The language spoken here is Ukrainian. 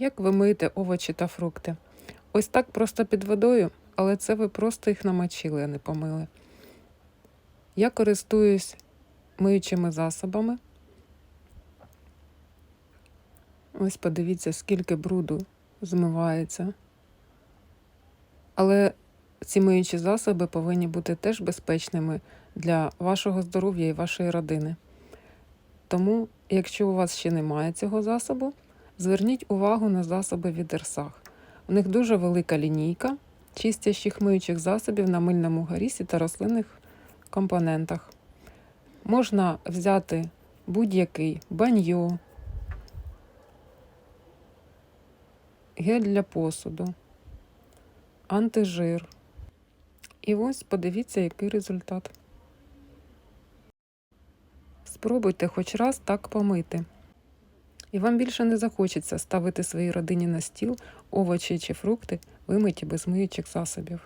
Як ви миєте овочі та фрукти? Ось так просто під водою, але це ви просто їх намочили, а не помили. Я користуюсь миючими засобами. Ось подивіться, скільки бруду змивається. Але ці миючі засоби повинні бути теж безпечними для вашого здоров'я і вашої родини. Тому, якщо у вас ще немає цього засобу, зверніть увагу на засоби від Ерсах. У них дуже велика лінійка чистящих миючих засобів на мильному горісі та рослинних компонентах. Можна взяти будь-який баньйо, гель для посуду, антижир. І ось подивіться, який результат. Спробуйте хоч раз так помити. І вам більше не захочеться ставити своїй родині на стіл овочі чи фрукти, вимиті без миючих засобів.